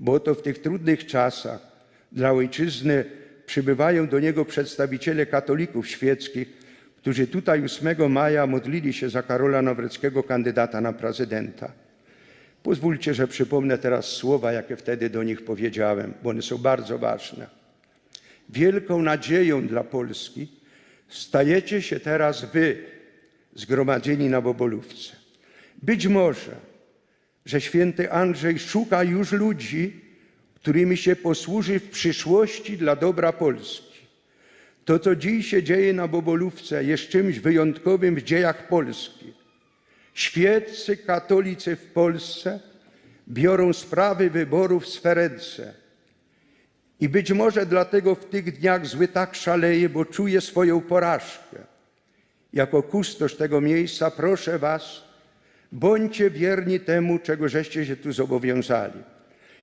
bo oto w tych trudnych czasach dla ojczyzny przybywają do niego przedstawiciele katolików świeckich, którzy tutaj 8 maja modlili się za Karola Nawrockiego, kandydata na prezydenta. Pozwólcie, że przypomnę teraz słowa, jakie wtedy do nich powiedziałem, bo one są bardzo ważne. Wielką nadzieją dla Polski stajecie się teraz wy, zgromadzeni na Bobolówce. Być może, że święty Andrzej szuka już ludzi, którymi się posłuży w przyszłości dla dobra Polski. To, co dziś się dzieje na Bobolówce, jest czymś wyjątkowym w dziejach Polski. Świeccy katolicy w Polsce biorą sprawy wyborów w swe ręce. I być może dlatego w tych dniach zły tak szaleje, bo czuje swoją porażkę. Jako kustosz tego miejsca proszę Was, bądźcie wierni temu, czego żeście się tu zobowiązali.